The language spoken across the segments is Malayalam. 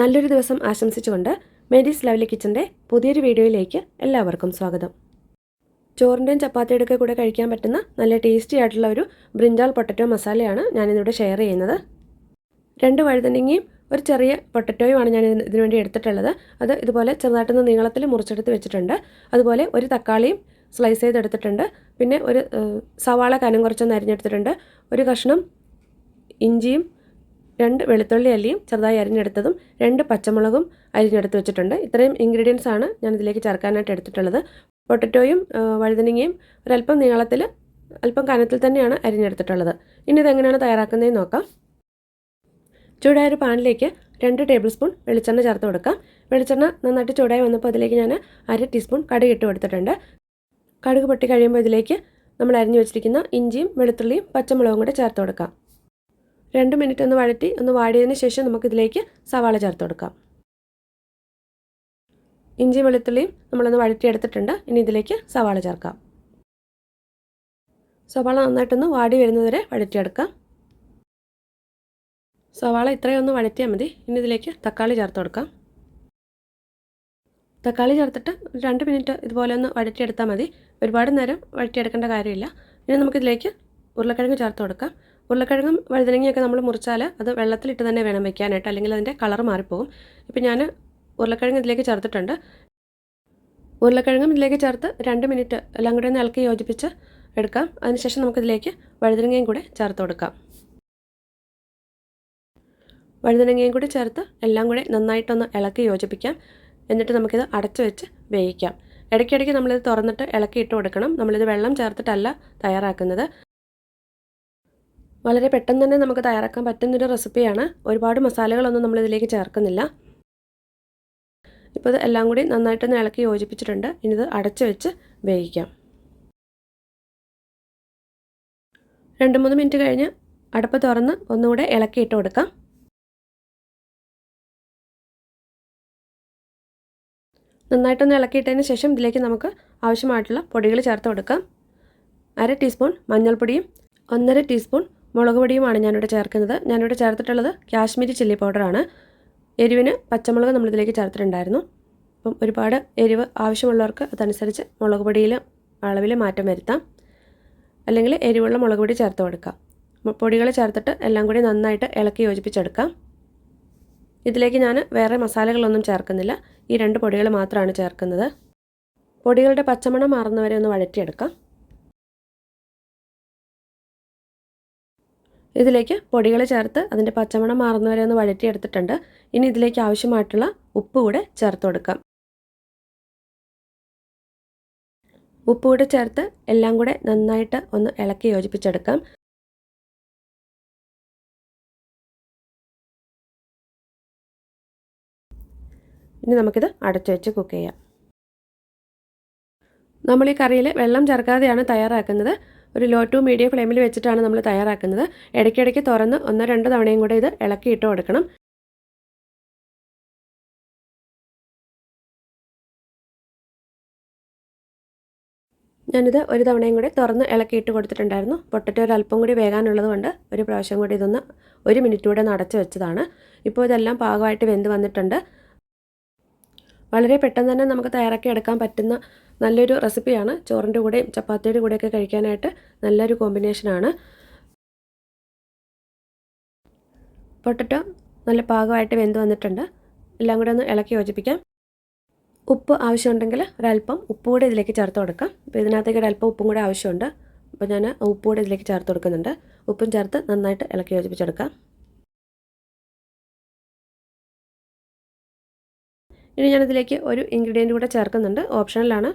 നല്ലൊരു ദിവസം ആശംസിച്ചുകൊണ്ട് മേരീസ് ലവ്ലി കിച്ചന്റെ പുതിയൊരു വീഡിയോയിലേക്ക് എല്ലാവർക്കും സ്വാഗതം. ചോറിന്റെയും ചപ്പാത്തിയുടെയൊക്കെ കൂടെ കഴിക്കാൻ പറ്റുന്ന നല്ല ടേസ്റ്റി ആയിട്ടുള്ള ഒരു ബ്രിഞ്ചാൾ പൊട്ടറ്റോ മസാലയാണ് ഞാനിന്നിവിടെ ഷെയർ ചെയ്യുന്നത്. രണ്ട് വഴുതനങ്ങയും ഒരു ചെറിയ പൊട്ടറ്റോയുമാണ് ഞാൻ ഇതിന് ഇതിനു വേണ്ടി എടുത്തിട്ടുള്ളത്. അത് ഇതുപോലെ ചെറുതായിട്ടൊന്ന് നീളത്തിൽ മുറിച്ചെടുത്ത് വെച്ചിട്ടുണ്ട്. അതുപോലെ ഒരു തക്കാളിയും സ്ലൈസ് ചെയ്തെടുത്തിട്ടുണ്ട് പിന്നെ ഒരു സവാള കനം കുറച്ചൊന്ന് അരിഞ്ഞെടുത്തിട്ടുണ്ട്. ഒരു കഷ്ണം ഇഞ്ചിയും രണ്ട് വെളുത്തുള്ളി അല്ലിയും ചെറുതായി അരിഞ്ഞെടുത്തതും രണ്ട് പച്ചമുളകും അരിഞ്ഞെടുത്ത് വെച്ചിട്ടുണ്ട്. ഇത്രയും ഇൻഗ്രീഡിയൻസ് ആണ് ഞാൻ ഇതിലേക്ക് ചേർക്കാനായിട്ട് എടുത്തിട്ടുള്ളത്. പൊട്ടറ്റോയും വഴുതനങ്ങയും ഒരല്പം നീളത്തിൽ അല്പം കനത്തിൽ തന്നെയാണ് അരിഞ്ഞെടുത്തിട്ടുള്ളത്. ഇനി ഇതെങ്ങനെയാണ് തയ്യാറാക്കുന്നതെന്ന് നോക്കാം. ചൂടായ ഒരു പാനിലേക്ക് രണ്ട് ടേബിൾ സ്പൂൺ വെളിച്ചെണ്ണ ചേർത്ത് കൊടുക്കാം. വെളിച്ചെണ്ണ നന്നായിട്ട് ചൂടായി വന്നപ്പോൾ അതിലേക്ക് ഞാൻ അര ടീസ്പൂൺ കടുക് ഇട്ട് കൊടുത്തിട്ടുണ്ട്. കടുക് പൊട്ടി കഴിയുമ്പോൾ ഇതിലേക്ക് നമ്മൾ അരിഞ്ഞു വെച്ചിരിക്കുന്ന ഇഞ്ചിയും വെളുത്തുള്ളിയും പച്ചമുളകും കൂടെ ചേർത്ത് കൊടുക്കാം. രണ്ട് മിനിറ്റ് ഒന്ന് വഴറ്റി ഒന്ന് വാടിയതിന് ശേഷം നമുക്കിതിലേക്ക് സവാള ചേർത്ത് കൊടുക്കാം. ഇഞ്ചി വെളുത്തുള്ളിയും നമ്മളൊന്ന് വഴറ്റിയെടുത്തിട്ടുണ്ട്. ഇനി ഇതിലേക്ക് സവാള ചേർക്കാം. സവാള നന്നായിട്ടൊന്ന് വാടി വരുന്നതുവരെ വഴറ്റിയെടുക്കാം. സവാള ഇത്രയൊന്ന് വഴറ്റിയാൽ മതി. ഇനി ഇതിലേക്ക് തക്കാളി ചേർത്ത് കൊടുക്കാം. തക്കാളി ചേർത്തിട്ട് രണ്ട് മിനിറ്റ് ഇതുപോലെ ഒന്ന് വഴറ്റിയെടുത്താൽ മതി. ഒരുപാട് നേരം വഴറ്റിയെടുക്കേണ്ട കാര്യമില്ല. ഇനി നമുക്കിതിലേക്ക് ഉരുളക്കിഴങ്ങ് ചേർത്ത് കൊടുക്കാം. ഉരുളക്കിഴങ്ങും വഴുതനങ്ങയൊക്കെ നമ്മൾ മുറിച്ചാൽ അത് വെള്ളത്തിലിട്ട് തന്നെ വേണം വെക്കാനായിട്ട് അല്ലെങ്കിൽ അതിന്റെ കളർ മാറിപ്പോകും. ഇപ്പം ഞാൻ ഉരുളക്കിഴങ്ങ് ഇതിലേക്ക് ചേർത്തിട്ടുണ്ട്. ഉരുളക്കിഴങ്ങും ഇതിലേക്ക് ചേർത്ത് രണ്ട് മിനിറ്റ് എല്ലാം കൂടെ ഒന്ന് ഇളക്കി യോജിപ്പിച്ച് എടുക്കാം. അതിനുശേഷം നമുക്കിതിലേക്ക് വഴുതനങ്ങയും കൂടെ ചേർത്ത് കൊടുക്കാം. വഴുതനങ്ങയും കൂടി ചേർത്ത് എല്ലാം കൂടെ നന്നായിട്ടൊന്ന് ഇളക്കി യോജിപ്പിക്കാം. എന്നിട്ട് നമുക്കിത് അടച്ചു വെച്ച് വേവിക്കാം. ഇടയ്ക്കിടയ്ക്ക് നമ്മളിത് തുറന്നിട്ട് ഇളക്കി ഇട്ട് കൊടുക്കണം. നമ്മളിത് വെള്ളം ചേർത്തിട്ടല്ല തയ്യാറാക്കുന്നത്. വളരെ പെട്ടെന്ന് തന്നെ നമുക്ക് തയ്യാറാക്കാൻ പറ്റുന്നൊരു റെസിപ്പിയാണ്. ഒരുപാട് മസാലകളൊന്നും നമ്മൾ ഇതിലേക്ക് ചേർക്കുന്നില്ല. ഇപ്പോൾ ഇത് എല്ലാം കൂടി നന്നായിട്ടൊന്ന് ഇളക്കി യോജിപ്പിച്ചിട്ടുണ്ട്. ഇനി ഇത് അടച്ചു വെച്ച് വേവിക്കാം. രണ്ട് മൂന്ന് മിനിറ്റ് കഴിഞ്ഞ് അടുപ്പ് തുറന്ന് ഒന്നുകൂടെ ഇളക്കി ഇട്ട് കൊടുക്കാം. നന്നായിട്ടൊന്ന് ഇളക്കിയിട്ടതിന് ശേഷം ഇതിലേക്ക് നമുക്ക് ആവശ്യമായിട്ടുള്ള പൊടികൾ ചേർത്ത് കൊടുക്കാം. അര ടീസ്പൂൺ മഞ്ഞൾപ്പൊടിയും ഒന്നര ടീസ്പൂൺ മുളക് പൊടിയുമാണ് ഞാനിവിടെ ചേർക്കുന്നത്. ഞാനിവിടെ ചേർത്തിട്ടുള്ളത് കാശ്മീരി ചില്ലി പൗഡറാണ്. എരിവിന് പച്ചമുളക് നമ്മളിതിലേക്ക് ചേർത്തിട്ടുണ്ടായിരുന്നു. അപ്പം ഒരുപാട് എരിവ് ആവശ്യമുള്ളവർക്ക് അതനുസരിച്ച് മുളക് പൊടിയിൽ അളവിൽ മാറ്റം വരുത്താം. അല്ലെങ്കിൽ എരിവുള്ള മുളക് പൊടി ചേർത്ത് കൊടുക്കാം. പൊടികൾ ചേർത്തിട്ട് എല്ലാം കൂടി നന്നായിട്ട് ഇളക്കി യോജിപ്പിച്ചെടുക്കാം. ഇതിലേക്ക് ഞാൻ വേറെ മസാലകളൊന്നും ചേർക്കുന്നില്ല. ഈ രണ്ട് പൊടികൾ മാത്രമാണ് ചേർക്കുന്നത്. പൊടികളുടെ പച്ചമണം മാറുന്നവരെ ഒന്ന് വഴറ്റിയെടുക്കാം. ഇതിലേക്ക് പൊടികൾ ചേർത്ത് അതിന്റെ പച്ചമണം മാറുന്നവരെ ഒന്ന് വഴറ്റിയെടുത്തിട്ടുണ്ട്. ഇനി ഇതിലേക്ക് ആവശ്യമായിട്ടുള്ള ഉപ്പ് കൂടെ ചേർത്ത് കൊടുക്കാം. ഉപ്പ് കൂടെ ചേർത്ത് എല്ലാം കൂടെ നന്നായിട്ട് ഒന്ന് ഇളക്കി യോജിപ്പിച്ചെടുക്കാം. ഇനി നമുക്കിത് അടച്ചു വെച്ച് കുക്ക് ചെയ്യാം. നമ്മൾ ഈ കറിയിൽ വെള്ളം ചേർക്കാതെയാണ് തയ്യാറാക്കുന്നത്. ഒരു ലോ ടു മീഡിയം ഫ്ലെയിമിൽ വെച്ചിട്ടാണ് നമ്മൾ തയ്യാറാക്കുന്നത്. ഇടയ്ക്കിടയ്ക്ക് തുറന്ന് ഒന്നോ രണ്ടോ തവണയും കൂടെ ഇത് ഇളക്കി ഇട്ട് കൊടുക്കണം. ഞാനിത് ഒരു തവണയും കൂടി തുറന്ന് ഇളക്കി ഇട്ട് കൊടുത്തിട്ടുണ്ടായിരുന്നു. പൊട്ടറ്റോ ഒരു അല്പം കൂടി വേകാനുള്ളത് കൊണ്ട് ഒരു പ്രാവശ്യം കൂടി ഇതൊന്ന് ഒരു മിനിറ്റ് കൂടെ നടച്ച് വെച്ചതാണ്. ഇപ്പോൾ ഇതെല്ലാം പാകമായിട്ട് വെന്ത് വന്നിട്ടുണ്ട്. വളരെ പെട്ടെന്ന് തന്നെ നമുക്ക് തയ്യാറാക്കി എടുക്കാൻ പറ്റുന്ന നല്ലൊരു റെസിപ്പിയാണ്. ചോറിന്റെ കൂടെയും ചപ്പാത്തിയുടെ കൂടെയൊക്കെ കഴിക്കാനായിട്ട് നല്ലൊരു കോമ്പിനേഷനാണ് പൊട്ടറ്റോ നല്ല പാകമായിട്ട് വെന്ത് വന്നിട്ടുണ്ട്. എല്ലാം കൂടെ ഒന്ന് ഇളക്കി യോജിപ്പിക്കാം. ഉപ്പ് ആവശ്യമുണ്ടെങ്കിൽ ഒരല്പം ഉപ്പ് കൂടെ ഇതിലേക്ക് ചേർത്ത് കൊടുക്കാം. അപ്പോൾ ഇതിനകത്തേക്ക് ഒരല്പം ഉപ്പും കൂടെ ആവശ്യമുണ്ട്. അപ്പോൾ ഞാൻ ഉപ്പ് കൂടെ ഇതിലേക്ക് ചേർത്ത് കൊടുക്കുന്നുണ്ട്. ഉപ്പും ചേർത്ത് നന്നായിട്ട് ഇളക്കി യോജിപ്പിച്ചെടുക്കാം. ഇനി ഞാനിതിലേക്ക് ഒരു ഇൻഗ്രീഡിയന്റ് കൂടെ ചേർക്കുന്നുണ്ട്. ഓപ്ഷണലാണ്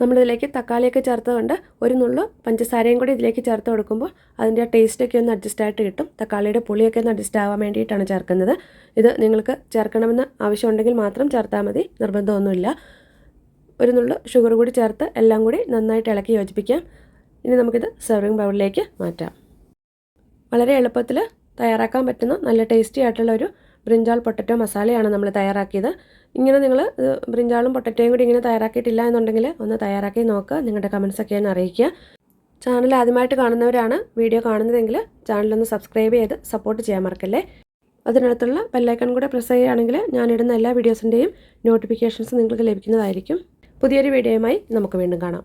നമ്മളിതിലേക്ക് തക്കാളിയൊക്കെ ചേർത്തതുകൊണ്ട് ഒരു നുള്ളു പഞ്ചസാരയും കൂടി ഇതിലേക്ക് ചേർത്ത് കൊടുക്കുമ്പോൾ അതിന്റെ ടേസ്റ്റൊക്കെ ഒന്ന് അഡ്ജസ്റ്റ് ആയിട്ട് കിട്ടും. തക്കാളിയുടെ പുളിയൊക്കെ ഒന്ന് അഡ്ജസ്റ്റ് ആവാൻ വേണ്ടിയിട്ടാണ് ചേർക്കുന്നത്. ഇത് നിങ്ങൾക്ക് ചേർക്കണമെന്ന് ആവശ്യമുണ്ടെങ്കിൽ മാത്രം ചേർത്താൽ മതി. നിർബന്ധമൊന്നുമില്ല. ഒരു നുള്ളു ഷുഗർ കൂടി ചേർത്ത് എല്ലാം കൂടി നന്നായിട്ട് ഇളക്കി യോജിപ്പിക്കാം. ഇനി നമുക്കിത് സെർവിങ് ബൗളിലേക്ക് മാറ്റാം. വളരെ എളുപ്പത്തിൽ തയ്യാറാക്കാൻ പറ്റുന്ന നല്ല ടേസ്റ്റി ആയിട്ടുള്ള ഒരു ബ്രിഞ്ചാൾ പൊട്ടറ്റോ മസാലയാണ് നമ്മൾ തയ്യാറാക്കിയത്. ഇങ്ങനെ നിങ്ങൾ ബ്രിഞ്ചാളും പൊട്ടറ്റോയും കൂടി ഇങ്ങനെ തയ്യാറാക്കിയിട്ടില്ല എന്നുണ്ടെങ്കിൽ ഒന്ന് തയ്യാറാക്കി നോക്കുക. നിങ്ങളുടെ കമൻസ് ഒക്കെ ഒന്ന് അറിയിക്കുക. ചാനൽ ആദ്യമായിട്ട് കാണുന്നവരാണ് വീഡിയോ കാണുന്നതെങ്കിൽ ചാനലൊന്ന് സബ്സ്ക്രൈബ് ചെയ്ത് സപ്പോർട്ട് ചെയ്യാൻ മറക്കല്ലേ? അതിനകത്തുള്ള ബെല്ലൈക്കൺ കൂടെ പ്രസ് ചെയ്യുകയാണെങ്കിൽ ഞാനിടുന്ന എല്ലാ വീഡിയോസിന്റെയും നോട്ടിഫിക്കേഷൻസ് നിങ്ങൾക്ക് ലഭിക്കുന്നതായിരിക്കും. പുതിയൊരു വീഡിയോയുമായി നമുക്ക് വീണ്ടും കാണാം.